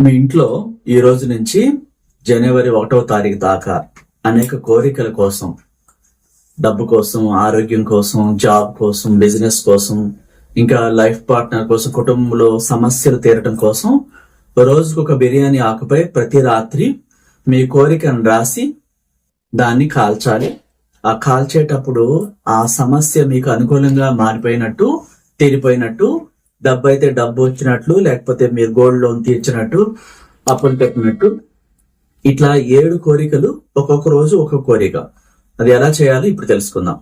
మీ ఇంట్లో ఈ రోజు నుంచి జనవరి ఒకటవ తారీఖు దాకా అనేక కోరికల కోసం డబ్బు కోసం ఆరోగ్యం కోసం జాబ్ కోసం బిజినెస్ కోసం ఇంకా లైఫ్ పార్ట్నర్ కోసం కుటుంబంలో సమస్యలు తీరటం కోసం రోజుకు ఒక బిర్యానీ ఆకుపై ప్రతి రాత్రి మీ కోరికను రాసి దాన్ని కాల్చాలి. ఆ కాల్చేటప్పుడు ఆ సమస్య మీకు అనుకూలంగా మారిపోయినట్టు తీరిపోయినట్టు డబ్బు అయితే డబ్బు వచ్చినట్లు లేకపోతే మీరు గోల్డ్ లోన్ తీర్చినట్టు అప్పులు పెట్టినట్టు. ఇట్లా ఏడు కోరికలు ఒక్కొక్క రోజు ఒక్కొక్క కోరిక. అది ఎలా చేయాలో ఇప్పుడు తెలుసుకుందాం.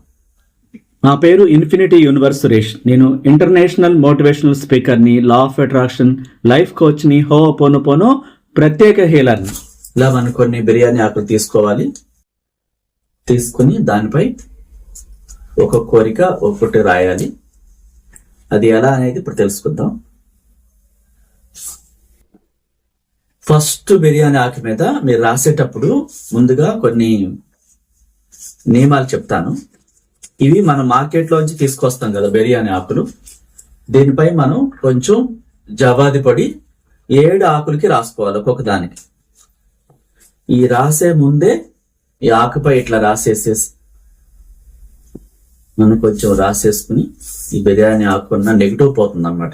నా పేరు ఇన్ఫినిటీ యూనివర్స్ సురేష్. నేను ఇంటర్నేషనల్ మోటివేషనల్ స్పీకర్ని లా ఆఫ్ అట్రాక్షన్ లైఫ్ కోచ్ని హో పోను ప్రత్యేక హీలర్ని. ఇలా మనం కొన్ని బిర్యానీ ఆకులు తీసుకోవాలి. తీసుకుని దానిపై ఒక కోరిక ఒక్కొక్కటి రాయాలి. అది ఎలా అనేది ఇప్పుడు తెలుసుకుందాం. ఫస్ట్ బిర్యానీ ఆకు మీద మీరు రాసేటప్పుడు ముందుగా కొన్ని నియమాలు చెప్తాను. ఇవి మనం మార్కెట్లోంచి తీసుకొస్తాం కదా బిర్యానీ ఆకులు. దీనిపై మనం కొంచెం జవాది పడి ఏడు ఆకులకి రాసుకోవాలి ఒక్కొక్క దానికి. ఈ రాసే ముందే ఈ ఆకుపై ఇట్లా రాసేసేసి మనం కొంచెం రాసేసుకుని ఈ బిర్యానీ ఆకున్న నెగిటివ్ పోతుంది అనమాట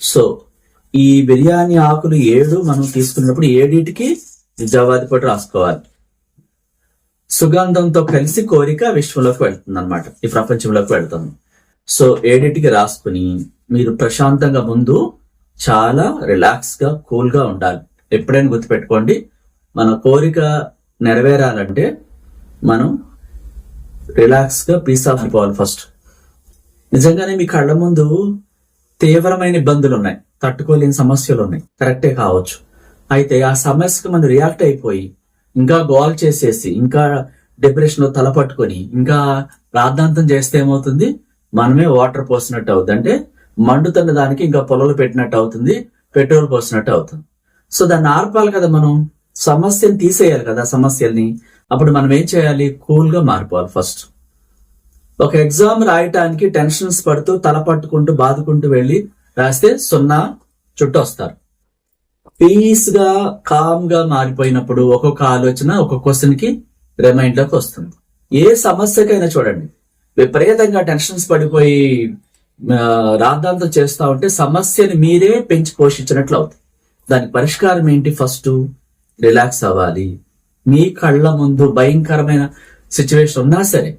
సో ఈ బిర్యానీ ఆకులు ఏడు మనం తీసుకున్నప్పుడు ఏడింటికి జవాది పొడి రాసుకోవాలి. సుగంధంతో కలిసి కోరిక విశ్వంలోకి వెళ్తుంది అనమాట ఈ ప్రపంచంలోకి వెళ్తుంది సో ఏడింటికి రాసుకుని మీరు ప్రశాంతంగా ముందు చాలా రిలాక్స్గా కూల్గా ఉండాలి. ఎప్పుడైనా గుర్తుపెట్టుకోండి మన కోరిక నెరవేరాలంటే మనం రిలాక్స్గా పీస్ ఆఫ్ అయిపోవాలి ఫస్ట్ నిజంగానే మీ కళ్ళ ముందు తీవ్రమైన ఇబ్బందులు ఉన్నాయి తట్టుకోలేని సమస్యలు ఉన్నాయి కరెక్టే కావచ్చు. అయితే ఆ సమస్యకి మనం రియాక్ట్ అయిపోయి ఇంకా గోల్ చేసేసి ఇంకా డిప్రెషన్లో తల పట్టుకొని ఇంకా రాద్ధాంతం చేస్తే ఏమవుతుంది? మనమే వాటర్ పోసినట్టు అవుతుంది అంటే మండుతున్న దానికి ఇంకా పొలలు పెట్టినట్టు అవుతుంది పెట్రోల్ పోసినట్టు అవుతుంది. సో దాన్ని ఆర్పాలి కదా మనం. సమస్యని తీసేయాలి కదా సమస్యల్ని. అప్పుడు మనం ఏం చేయాలి? కూల్గా మారిపోవాలి ఫస్ట్ ఒక ఎగ్జామ్ రాయటానికి టెన్షన్స్ పడుతూ తల పట్టుకుంటూ బాదుకుంటూ వెళ్ళి రాస్తే సున్నా చుట్టూ వస్తారు. పీస్గా కామ్గా మారిపోయినప్పుడు ఒక్కొక్క ఆలోచన ఒక్కొక్క క్వశ్చన్కి రిమైండ్లోకి వస్తుంది. ఏ సమస్యకైనా చూడండి. విపరీతంగా టెన్షన్స్ పడిపోయి రాద్ధాంతం చేస్తూ ఉంటే సమస్యని మీరే పెంచి పోషించినట్లు అవుతుంది. దానికి పరిష్కారం ఏంటి? ఫస్ట్ రిలాక్స్ అవ్వాలి. మీ కళ్ళ ముందు భయంకరమైన సిచ్యువేషన్ ఉన్నా సరే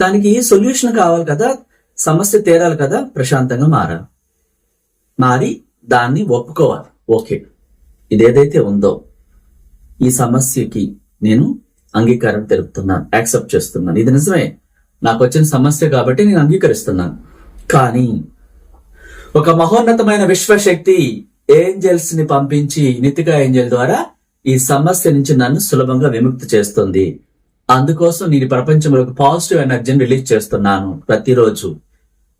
దానికి సొల్యూషన్ కావాలి కదా సమస్య తేరాలి కదా ప్రశాంతంగా మారాలి. మారి దాన్ని ఒప్పుకోవాలి. ఓకే. ఇదేదైతే ఉందో ఈ సమస్యకి నేను అంగీకారం తెలుపుతున్నాను యాక్సెప్ట్ చేస్తున్నాను. ఇది నిజమే. నాకు వచ్చిన సమస్య కాబట్టి నేను అంగీకరిస్తున్నాను. కానీ ఒక మహోన్నతమైన విశ్వశక్తి ఏంజల్స్ని పంపించి నితికా ఏంజల్ ద్వారా ఈ సమస్య నుంచి నన్ను సులభంగా విముక్తి చేస్తుంది. అందుకోసం నేను ప్రపంచంలో ప్రపంచంలోకి పాజిటివ్ ఎనర్జీని రిలీజ్ చేస్తున్నాను ప్రతిరోజు.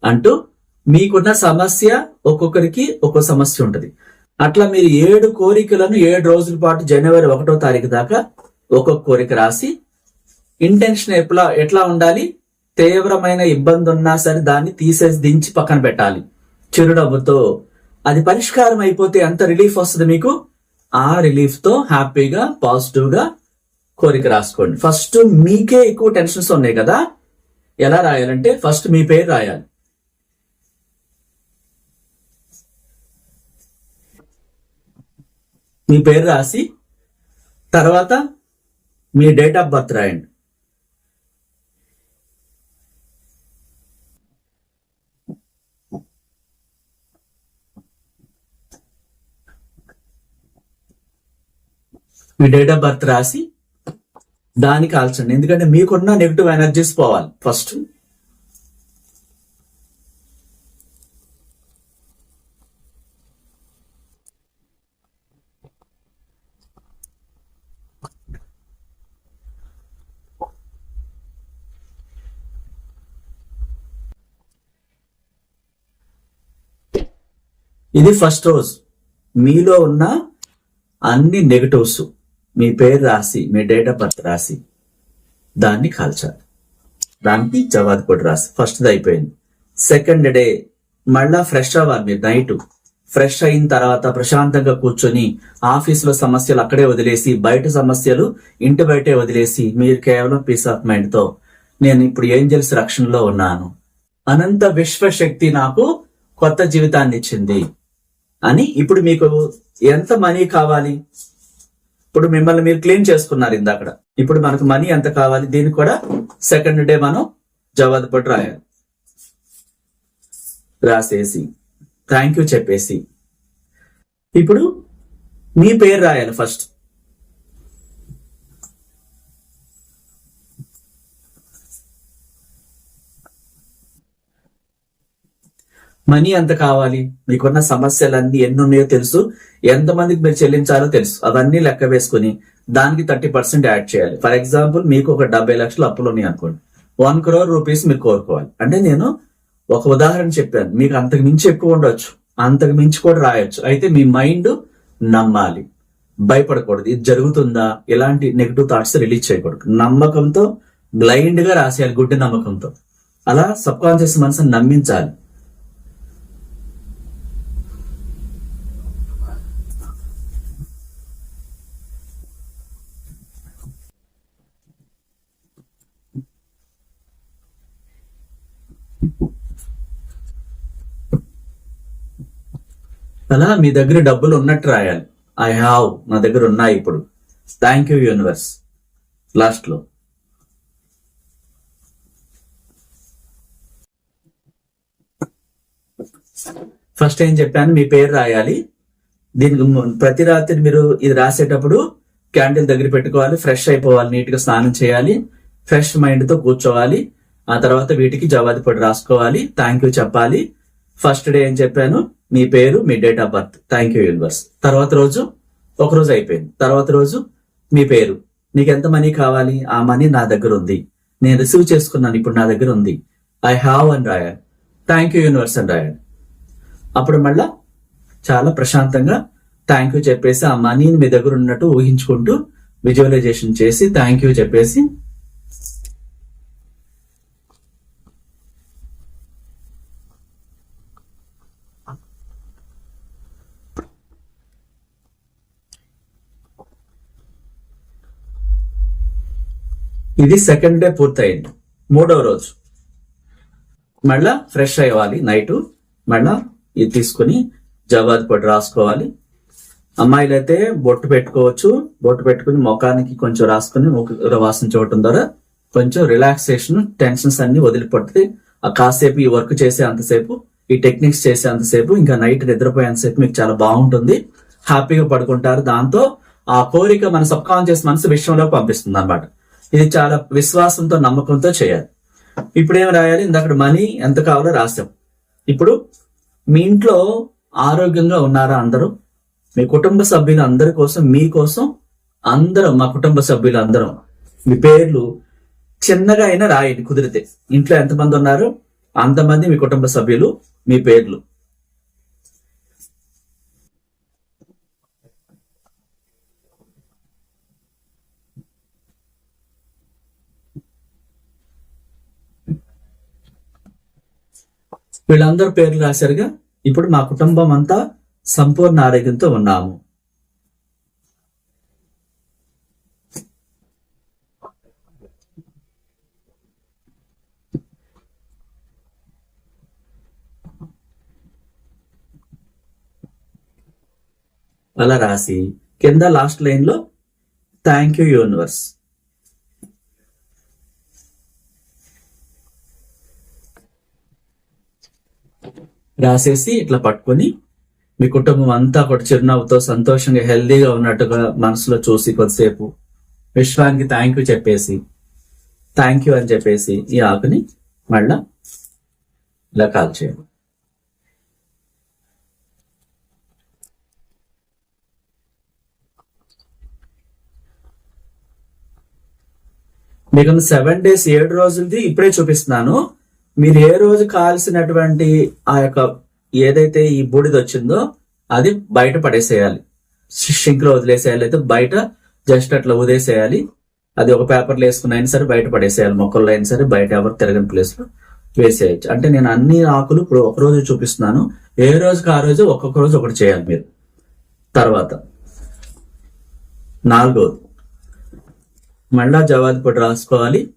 అంటూ మీకున్న సమస్య ఒక్కొక్కరికి ఒక్కో సమస్య ఉంటుంది. అట్లా మీరు ఏడు కోరికలను ఏడు రోజుల పాటు జనవరి ఒకటో తారీఖు దాకా ఒక్కొక్క కోరిక రాసి ఇంటెన్షన్ ఎట్లా ఎట్లా ఉండాలి తీవ్రమైన ఇబ్బంది ఉన్నా సరే దాన్ని తీసేసి దించి పక్కన పెట్టాలి. చిరునవ్వుతో. అది పరిష్కారం అయిపోతే ఎంత రిలీఫ్ వస్తుంది మీకు? ఆ రిలీఫ్తో హ్యాపీగా పాజిటివ్గా కోరిక రాసుకోండి. ఫస్ట్ మీకే ఎక్కువ టెన్షన్స్ ఉన్నాయి కదా? ఎలా రాయాలంటే ఫస్ట్ మీ పేరు రాయాలి. మీ పేరు రాసి తర్వాత మీ డేట్ ఆఫ్ బర్త్ రాయండి. మీ డేట్ ఆఫ్ బర్త్ రాసి దానికి కాల్చండి ఎందుకంటే మీకున్న నెగిటివ్ ఎనర్జీస్ పోవాలి ఫస్ట్ ఇది ఫస్ట్ రోజు. మీలో ఉన్న అన్ని నెగటివ్స్ మీ పేరు రాసి మీ డేట్ ఆఫ్ బర్త్ రాసి దాన్ని కాల్చాలి. దానికి జవాబు కూడా రాసి ఫస్ట్ అయిపోయింది. సెకండ్ డే మళ్ళా ఫ్రెష్ అవ్వాలి మీరు నైట్ ఫ్రెష్ అయిన తర్వాత ప్రశాంతంగా కూర్చొని ఆఫీసులో సమస్యలు అక్కడే వదిలేసి బయట సమస్యలు ఇంటి బయటే వదిలేసి మీరు కేవలం పీస్ ఆఫ్ మైండ్తో నేను ఇప్పుడు ఏంజల్స్ రక్షణలో ఉన్నాను. అనంత విశ్వశక్తి నాకు కొత్త జీవితాన్ని ఇచ్చింది. అని ఇప్పుడు మీకు ఎంత మనీ కావాలి? ఇప్పుడు మిమ్మల్ని మీరు క్లీన్ చేసుకున్నారు ఇందాక ఇప్పుడు మనకు మనీ ఎంత కావాలి? దీనికి కూడా సెకండ్ డే మనం జవాబు పట్టు రాయాలి. రాసేసి థ్యాంక్ యూ చెప్పేసి. ఇప్పుడు మీ పేరు రాయాలి ఫస్ట్ మనీ ఎంత కావాలి? మీకున్న సమస్యలన్నీ ఎన్ని ఉన్నాయో తెలుసు. ఎంతమందికి మీరు చెల్లించాలో తెలుసు. అవన్నీ లెక్క వేసుకుని దానికి థర్టీ పర్సెంట్ యాడ్ చేయాలి. ఫర్ ఎగ్జాంపుల్ మీకు ఒక డెబ్బై లక్షలు అప్పులు ఉన్నాయి అనుకోండి. వన్ క్రోర్ రూపీస్ మీరు కోరుకోవాలి. అంటే నేను ఒక ఉదాహరణ చెప్పాను. మీకు అంతకు మించి ఎక్కువ ఉండొచ్చు. అంతకు మించి కూడా రాయొచ్చు. అయితే మీ మైండ్ నమ్మాలి. భయపడకూడదు. ఇది జరుగుతుందా? ఇలాంటి నెగిటివ్ థాట్స్ రిలీజ్ చేయకూడదు. నమ్మకంతో బ్లైండ్గా రాసేయాలి. గుడ్డి నమ్మకంతో. అలా సబ్ కాన్షియస్ మనసుని నమ్మించాలి. అలా మీ దగ్గర డబ్బులు ఉన్నట్టు రాయాలి. ఐ హావ్ నా దగ్గర ఉన్నాయి ఇప్పుడు. థ్యాంక్ యూ యూనివర్స్ లాస్ట్లో ఫస్ట్ ఏం చెప్పాను? మీ పేరు రాయాలి. దీనికి ప్రతి రాత్రి మీరు ఇది రాసేటప్పుడు క్యాండిల్ దగ్గర పెట్టుకోవాలి ఫ్రెష్ అయిపోవాలి నీట్గా స్నానం చేయాలి ఫ్రెష్ మైండ్తో కూర్చోవాలి ఆ తర్వాత వీటికి జవాది పడి రాసుకోవాలి థ్యాంక్ యూ చెప్పాలి. ఫస్ట్ డే ఏం చెప్పాను? మీ పేరు మీ date of birth thank you universe తర్వాత రోజు ఒక రోజు అయిపోయింది. తర్వాత రోజు మీ పేరు. నీకు ఎంత మనీ కావాలి? ఆ మనీ నా దగ్గర ఉంది. నేను రిసీవ్ చేసుకున్నాను ఇప్పుడు నా దగ్గర ఉంది. ఐ హావ్ అని రాయాలి థ్యాంక్ యూ యూనివర్స్ అని రాయాలి అప్పుడు మళ్ళా చాలా ప్రశాంతంగా థ్యాంక్ యూ చెప్పేసి ఆ మనీని మీ దగ్గర ఉన్నట్టు ఊహించుకుంటూ విజువలైజేషన్ చేసి థ్యాంక్ యూ చెప్పేసి ఇది సెకండ్ డే పూర్తయింది. మూడవ రోజు. మళ్ళా ఫ్రెష్ అయ్యాలి నైట్ మళ్ళా ఇది తీసుకుని జవాద్ పొడి రాసుకోవాలి. అమ్మాయిలు అయితే బొట్టు పెట్టుకోవచ్చు. బొట్టు పెట్టుకుని ముఖానికి కొంచెం రాసుకుని ముఖ వాసన చూడటం ద్వారా కొంచెం రిలాక్సేషన్ టెన్షన్స్ అన్ని వదిలిపడుతుంది ఆ కాసేపు ఈ వర్క్ చేసే అంతసేపు ఈ టెక్నిక్స్ చేసే అంతసేపు ఇంకా నైట్ నిద్రపోయేంతసేపు మీకు చాలా బాగుంటుంది. హ్యాపీగా పడుకుంటారు. దాంతో ఆ కోరిక మన సబ్ కాన్షియస్ మనసు విషయంలోకి పంపిస్తుంది అనమాట ఇది చాలా విశ్వాసంతో నమ్మకంతో చేయాలి. ఇప్పుడు ఏం రాయాలి? ఇందాక మనీ ఎంత కావాలో రాసాం ఇప్పుడు మీ ఇంట్లో ఆరోగ్యంగా ఉన్నారా అందరూ? మీ కుటుంబ సభ్యులు అందరి కోసం మీకోసం అందరం మా కుటుంబ సభ్యులు అందరం మీ పేర్లు చిన్నగా అయినా రాయండి కుదిరితే. ఇంట్లో ఎంతమంది ఉన్నారు? అంతమంది మీ కుటుంబ సభ్యులు మీ పేర్లు. వీళ్ళందరూ పేర్లు రాశారుగా ఇప్పుడు మా కుటుంబం అంతా సంపూర్ణ ఆరోగ్యంతో ఉన్నాము. అలా రాసి కింద లాస్ట్ లైన్లో థ్యాంక్ యూ యూనివర్స్ రాసేసి ఇట్లా పట్టుకొని మీ కుటుంబం అంతా ఒకటి చిరునవ్వుతో సంతోషంగా హెల్దీగా ఉన్నట్టుగా మనసులో చూసి కొద్దిసేపు విశ్వానికి థ్యాంక్ యూ చెప్పేసి థ్యాంక్ యూ అని చెప్పేసి ఈ ఆకుని మళ్ళా ఇలా కాల్ చేయండి. మీకు సెవెన్ డేస్ ఏడు రోజులది ఇప్పుడే చూపిస్తున్నాను. మీరు ఏ రోజు కాల్సినటువంటి ఆ యొక్క ఏదైతే ఈ బూడిద వచ్చిందో అది బయట పడేసేయాలి. షింక్లో వదిలేసేయాలి అయితే బయట జస్ట్ అట్లా వదిలేసేయాలి. అది ఒక పేపర్లో వేసుకుని అయినా సరే బయట పడేసేయాలి. మొక్కల్లో అయినా సరే బయట ఎవరు తిరగని ప్లేస్లో వేసేయచ్చు. అంటే నేను అన్ని ఆకులు ఇప్పుడు ఒక రోజు చూపిస్తున్నాను. ఏ రోజుకి ఆ రోజు? ఒక్కొక్క రోజు ఒకటి చేయాలి మీరు. తర్వాత. నాలుగోది. మళ్ళా జవాబు పొడి రాసుకోవాలి.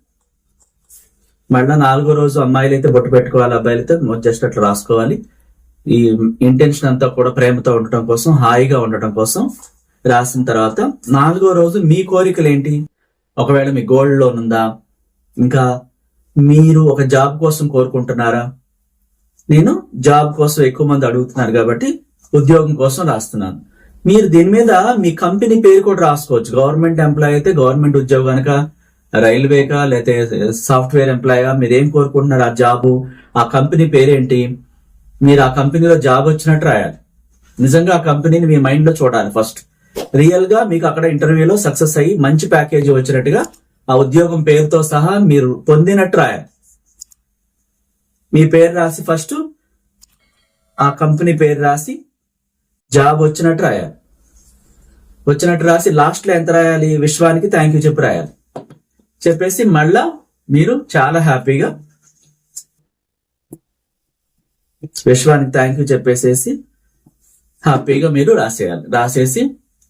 మళ్ళా నాలుగో రోజు అమ్మాయిలు అయితే బొట్టు పెట్టుకోవాలి అబ్బాయిలతో జస్ట్ అట్లా రాసుకోవాలి. ఈ ఇంటెన్షన్ అంతా కూడా ప్రేమతో ఉండటం కోసం హాయిగా ఉండటం కోసం రాసిన తర్వాత నాలుగో రోజు మీ కోరికలు ఏంటి ఒకవేళ మీ గోల్డ్ లోన్ ఉందా ఇంకా మీరు ఒక జాబ్ కోసం కోరుకుంటున్నారా? నేను జాబ్ కోసం ఎక్కువ మంది అడుగుతున్నారు కాబట్టి ఉద్యోగం కోసం రాస్తున్నాను. మీరు దీని మీద మీ కంపెనీ పేరు కూడా రాసుకోవచ్చు. గవర్నమెంట్ ఎంప్లాయ్ అయితే గవర్నమెంట్ ఉద్యోగం రైల్వేగా రైల్వేకా లేకపోతే సాఫ్ట్వేర్ ఎంప్లాయ్ మీరు ఏం కోరుకుంటున్నారు? ఆ జాబు ఆ కంపెనీ పేరేంటి? మీరు ఆ కంపెనీలో జాబ్ వచ్చినట్టు రాయాలి. నిజంగా ఆ కంపెనీని మీ మైండ్లో చూడాలి ఫస్ట్. రియల్గా మీకు అక్కడ ఇంటర్వ్యూలో సక్సెస్ అయ్యి మంచి ప్యాకేజీ వచ్చినట్టుగా ఆ ఉద్యోగం పేరుతో సహా మీరు పొందినట్టు రాయాలి. మీ పేరు రాసి ఫస్ట్ ఆ కంపెనీ పేరు రాసి జాబ్ వచ్చినట్టు రాయాలి. వచ్చినట్టు రాసి లాస్ట్లో ఎంత రాయాలి? విశ్వానికి థ్యాంక్ యూ చెప్పి రాయాలి. చెప్పేసి మళ్ళా మీరు చాలా హ్యాపీగా విశ్వానికి థ్యాంక్ యూ చెప్పేసేసి హ్యాపీగా మీరు రాసేయాలి. రాసేసి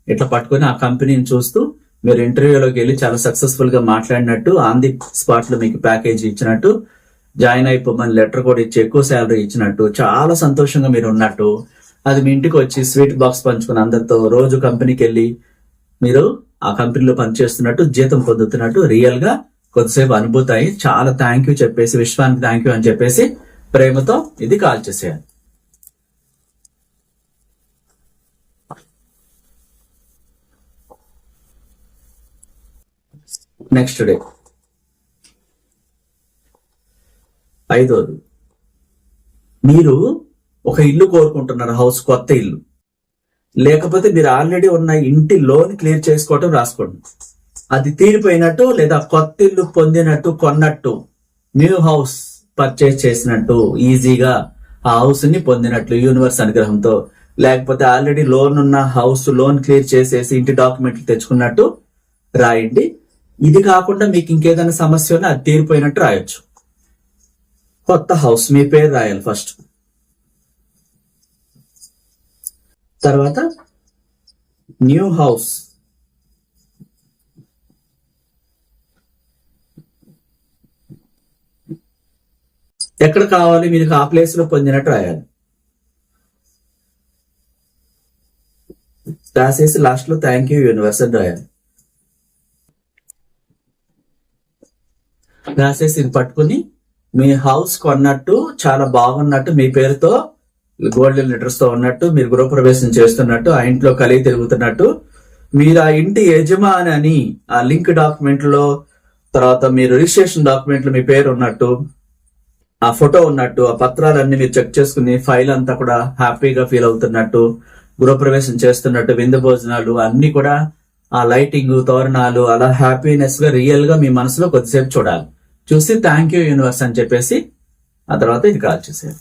ఇట్లా పట్టుకొని ఆ కంపెనీని చూస్తూ మీరు ఇంటర్వ్యూలోకి వెళ్ళి చాలా సక్సెస్ఫుల్గా మాట్లాడినట్టు ఆన్ ది స్పాట్లో మీకు ప్యాకేజ్ ఇచ్చినట్టు జాయిన్ అయిపోమని లెటర్ కూడా ఇచ్చి ఎక్కువ శాలరీ ఇచ్చినట్టు చాలా సంతోషంగా మీరు ఉన్నట్టు అది మీ ఇంటికి వచ్చి స్వీట్ బాక్స్ పంచుకుని అందరితో రోజు కంపెనీకి వెళ్ళి మీరు ఆ కంపెనీలో పనిచేస్తున్నట్టు జీతం పొందుతున్నట్టు రియల్గా కొద్దిసేపు అనుభూతాయి చాలా థ్యాంక్ యూ చెప్పేసి విశ్వానికి థ్యాంక్ యూ అని చెప్పేసి ప్రేమతో ఇది కాల్ చేసేయాలి నెక్స్ట్ డే ఐదోది. మీరు ఒక ఇల్లు కోరుకుంటున్నారు హౌస్ కొత్త ఇల్లు. లేకపోతే మీరు ఆల్రెడీ ఉన్న ఇంటి లోన్ క్లియర్ చేసుకోవటం రాసుకోండి. అది తీరిపోయినట్టు లేదా కొత్త ఇల్లు పొందినట్టు కొన్నట్టు న్యూ హౌస్ పర్చేస్ చేసినట్టు ఈజీగా ఆ హౌస్ని పొందినట్లు యూనివర్స్ అనుగ్రహంతో లేకపోతే ఆల్రెడీ లోన్ ఉన్న హౌస్ లోన్ క్లియర్ చేసేసి ఇంటి డాక్యుమెంట్లు తెచ్చుకున్నట్టు రాయండి. ఇది కాకుండా మీకు ఇంకేదైనా సమస్య ఉన్నా అది తీరిపోయినట్టు రాయొచ్చు. కొత్త హౌస్ మీ పేరు రాయాలి ఫస్ట్ తర్వాత న్యూ హౌస్. ఎక్కడ కావాలి? మీకు ఆ ప్లేస్లో పొందినట్టు రాయాలి. రాసేసి లాస్ట్లో థ్యాంక్ యూ యూనివర్స్ అని రాయాలి. రాసేసి ఇది పట్టుకుని మీ హౌస్ కొన్నట్టు చాలా బాగున్నట్టు మీ పేరుతో గోల్డెన్ లెటర్స్తో ఉన్నట్టు మీరు గృహప్రవేశం చేస్తున్నట్టు ఆ ఇంట్లో కలిగి తిరుగుతున్నట్టు మీరు ఆ ఇంటి యజమాని అని ఆ లింక్ డాక్యుమెంట్లో తర్వాత మీరు రిజిస్ట్రేషన్ డాక్యుమెంట్లు మీ పేరు ఉన్నట్టు ఆ ఫోటో ఉన్నట్టు ఆ పత్రాలన్నీ మీరు చెక్ చేసుకుని ఫైల్ అంతా కూడా హ్యాపీగా ఫీల్ అవుతున్నట్టు గృహప్రవేశం చేస్తున్నట్టు విందు భోజనాలు అన్ని కూడా ఆ లైటింగ్ తోరణాలు అలా హ్యాపీనెస్గా రియల్గా మీ మనసులో కొద్దిసేపు చూడాలి. చూసి థ్యాంక్ యూ యూనివర్స్ అని చెప్పేసి ఆ తర్వాత ఇది కాల్ చేసేది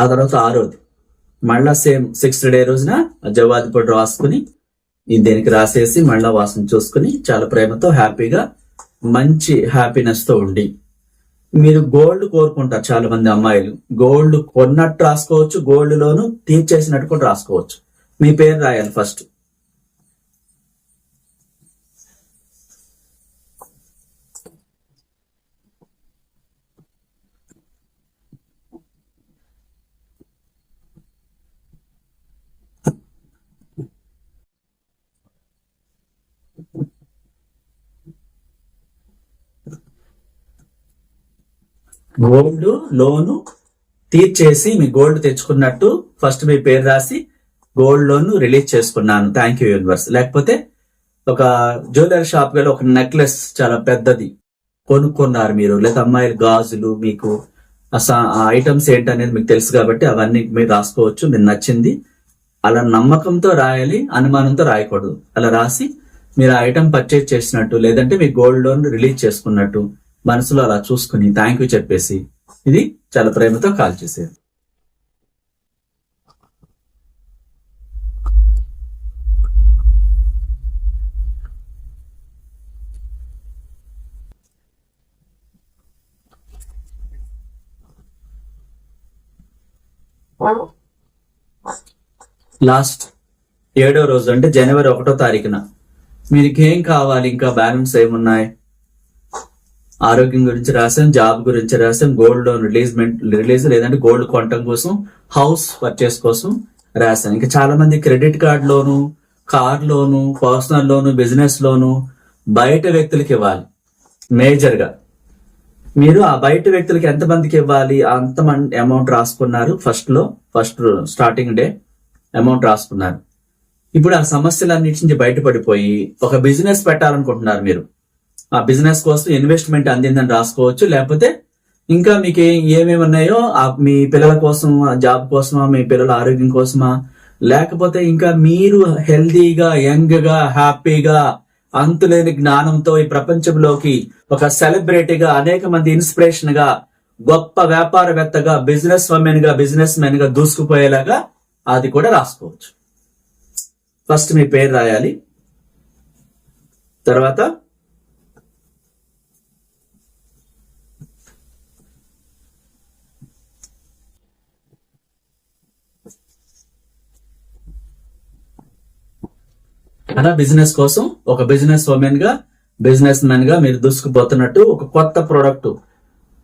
ఆ తర్వాత ఆరోది మళ్ళా సేమ్ సిక్స్త్ డే రోజున జవాది పొడి రాసుకుని ఈ దీనికి రాసేసి మళ్ళా వాసన చూసుకుని చాలా ప్రేమతో హ్యాపీగా మంచి హ్యాపీనెస్తో ఉండి. మీరు గోల్డ్ కోరుకుంటారు చాలా మంది అమ్మాయిలు. గోల్డ్ కొన్నట్టు రాసుకోవచ్చు గోల్డ్ లోను తీర్చేసినట్టు కూడా రాసుకోవచ్చు. మీ పేరు రాయాలి ఫస్ట్. గోల్డ్ లోను తీర్చేసి మీ గోల్డ్ తెచ్చుకున్నట్టు ఫస్ట్ మీ పేరు రాసి గోల్డ్ లోన్ రిలీజ్ చేసుకున్నాను. థ్యాంక్ యూ యూనివర్స్ లేకపోతే ఒక జ్యువెలరీ షాప్ వెళ్ళి ఒక నెక్లెస్ చాలా పెద్దది కొనుక్కున్నారు మీరు. లేదా అమ్మాయిలు గాజులు మీకు అస- ఆ ఐటమ్స్ ఏంటనేది మీకు తెలుసు కాబట్టి అవన్నీ మీరు రాసుకోవచ్చు. మీకు నచ్చింది. అలా నమ్మకంతో రాయాలి అనుమానంతో రాయకూడదు. అలా రాసి మీరు ఆ ఐటమ్ పర్చేజ్ చేసినట్టు లేదంటే మీ గోల్డ్ లోన్ రిలీజ్ చేసుకున్నట్టు మనసులో అలా చూసుకుని థ్యాంక్ యూ చెప్పేసి ఇది చాలా ప్రేమతో కాల్ చేసేది. లాస్ట్ ఏడో రోజు అంటే జనవరి ఒకటో తారీఖున. మీకేం కావాలి? ఇంకా బ్యాలెన్స్ ఏమున్నాయి? ఆరోగ్యం గురించి రాసాం జాబ్ గురించి రాసాం గోల్డ్ లోన్ రిలీజ్మెంట్ రిలీజ్ లేదంటే గోల్డ్ కొనటం కోసం హౌస్ పర్చేస్ కోసం రాశాను ఇంకా చాలా మంది credit card loan car loan personal loan business loan బయట వ్యక్తులకి ఇవ్వాలి. మేజర్గా. మీరు ఆ బయట వ్యక్తులకి ఎంత మందికి ఇవ్వాలి? అంత అమౌంట్ రాసుకున్నారు ఫస్ట్లో ఫస్ట్ స్టార్టింగ్ డే అమౌంట్ రాసుకున్నారు. ఇప్పుడు ఆ సమస్యలన్నిటి నుంచి బయటపడిపోయి ఒక బిజినెస్ పెట్టాలనుకుంటున్నారు మీరు. బిజినెస్ కోసం ఇన్వెస్ట్మెంట్ అందిందని రాసుకోవచ్చు. లేకపోతే ఇంకా మీకు ఏమేమి ఉన్నాయో మీ పిల్లల కోసం జాబ్ కోసమా మీ పిల్లల ఆరోగ్యం కోసమా లేకపోతే ఇంకా మీరు హెల్దీగా యంగ్గా హ్యాపీగా అంతులేని జ్ఞానంతో ఈ ప్రపంచంలోకి ఒక సెలబ్రిటీగా అనేక మంది ఇన్స్పిరేషన్గా గొప్ప వ్యాపారవేత్తగా బిజినెస్ ఉమెన్గా బిజినెస్ మెన్గా దూసుకుపోయేలాగా అది కూడా రాసుకోవచ్చు. ఫస్ట్ మీ పేరు రాయాలి. తర్వాత అలా బిజినెస్ కోసం ఒక బిజినెస్ ఉమెన్గా బిజినెస్ మెన్గా మీరు దూసుకుపోతున్నట్టు ఒక కొత్త ప్రోడక్ట్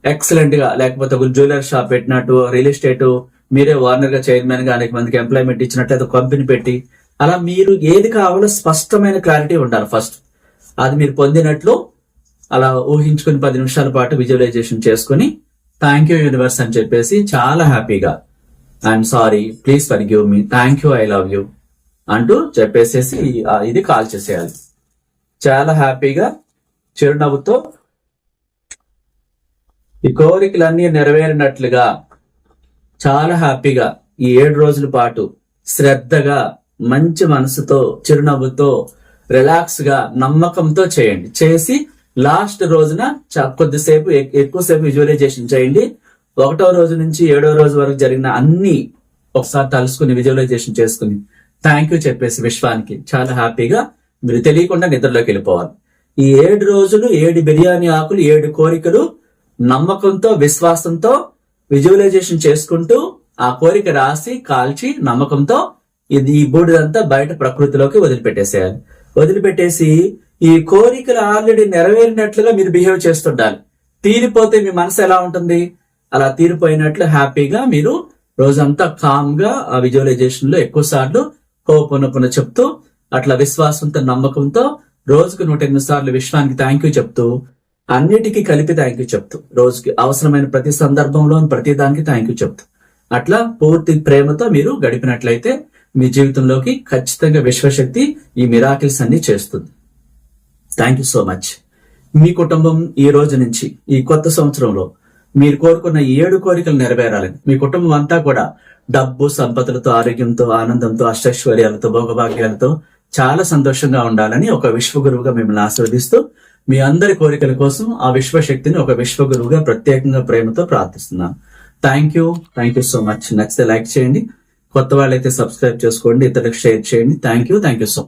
ఎక్సలెంట్గా లేకపోతే ఒక జ్యువెలర్ షాప్ పెట్టినట్టు రియల్ ఎస్టేట్ మీరే ఓనర్గా చైర్మన్గా అనేక మందికి ఎంప్లాయ్మెంట్ ఇచ్చినట్టు కంపెనీ పెట్టి అలా మీరు ఏది కావాలో స్పష్టమైన క్లారిటీ ఉండాలి ఫస్ట్ అది మీరు పొందినట్లు అలా ఊహించుకుని పది నిమిషాల పాటు విజువలైజేషన్ చేసుకుని థ్యాంక్ యూ యూనివర్స్ అని చెప్పేసి చాలా హ్యాపీగా I'm sorry please forgive me thank you I love you అంటూ చెప్పేసేసి ఇది కాల్ చేసేయాలి. చాలా హ్యాపీగా చిరునవ్వుతో ఈ కోరికలన్నీ నెరవేరినట్లుగా చాలా హ్యాపీగా ఈ ఏడు రోజుల పాటు శ్రద్ధగా మంచి మనసుతో చిరునవ్వుతో రిలాక్స్గా నమ్మకంతో చేయండి. చేసి లాస్ట్ రోజున కొద్దిసేపు ఎక్కువసేపు విజువలైజేషన్ చేయండి. ఒకటో రోజు నుంచి ఏడో రోజు వరకు జరిగిన అన్ని ఒకసారి తలుసుకుని విజువలైజేషన్ చేసుకుని థ్యాంక్ యూ చెప్పేసి విశ్వానికి చాలా హ్యాపీగా మీరు తెలియకుండా నిద్రలోకి వెళ్ళిపోవాలి. ఈ ఏడు రోజులు ఏడు బిర్యానీ ఆకులు ఏడు కోరికలు నమ్మకంతో విశ్వాసంతో విజువలైజేషన్ చేసుకుంటూ ఆ కోరిక రాసి కాల్చి నమ్మకంతో ఇది ఈ బూడిదంతా బయట ప్రకృతిలోకి వదిలిపెట్టేసేయాలి. వదిలిపెట్టేసి ఈ కోరికలు ఆల్రెడీ నెరవేరినట్లుగా మీరు బిహేవ్ చేస్తుండాలి. తీరిపోతే మీ మనసు ఎలా ఉంటుంది? అలా తీరిపోయినట్లు హ్యాపీగా మీరు రోజంతా కామ్గా ఆ విజువలైజేషన్లో ఎక్కువ సార్లు హోపునపున చెప్తూ అట్లా విశ్వాసంతో నమ్మకంతో రోజుకు నూట ఎనిమిది సార్లు విశ్వానికి థ్యాంక్ యూ చెప్తూ అన్నిటికీ కలిపి థ్యాంక్ యూ చెప్తూ రోజుకి అవసరమైన ప్రతి సందర్భంలో ప్రతి దానికి థ్యాంక్ యూ చెప్తూ. అట్లా పూర్తి ప్రేమతో మీరు గడిపినట్లయితే మీ జీవితంలోకి ఖచ్చితంగా విశ్వశక్తి ఈ మిరాకిల్స్ అన్ని చేస్తుంది. థ్యాంక్ యూ సో మచ్ మీ కుటుంబం ఈ రోజు నుంచి ఈ కొత్త సంవత్సరంలో మీరు కోరుకున్న ఏడు కోరికలు నెరవేరాలని మీ కుటుంబం అంతా కూడా డబ్బు సంపదలతో ఆరోగ్యంతో ఆనందంతో అష్టైశ్వర్యాలతో భోగభాగ్యాలతో చాలా సంతోషంగా ఉండాలని ఒక విశ్వగురువుగా మిమ్మల్ని ఆశీర్వదిస్తూ మీ అందరి కోరికల కోసం ఆ విశ్వశక్తిని ఒక విశ్వగురువుగా ప్రత్యేకంగా ప్రేమతో ప్రార్థిస్తున్నాను thank you thank you so much నచ్చితే లైక్ చేయండి. కొత్త వాళ్ళైతే సబ్స్క్రైబ్ చేసుకోండి. ఇతరులకు షేర్ చేయండి. Thank you thank you so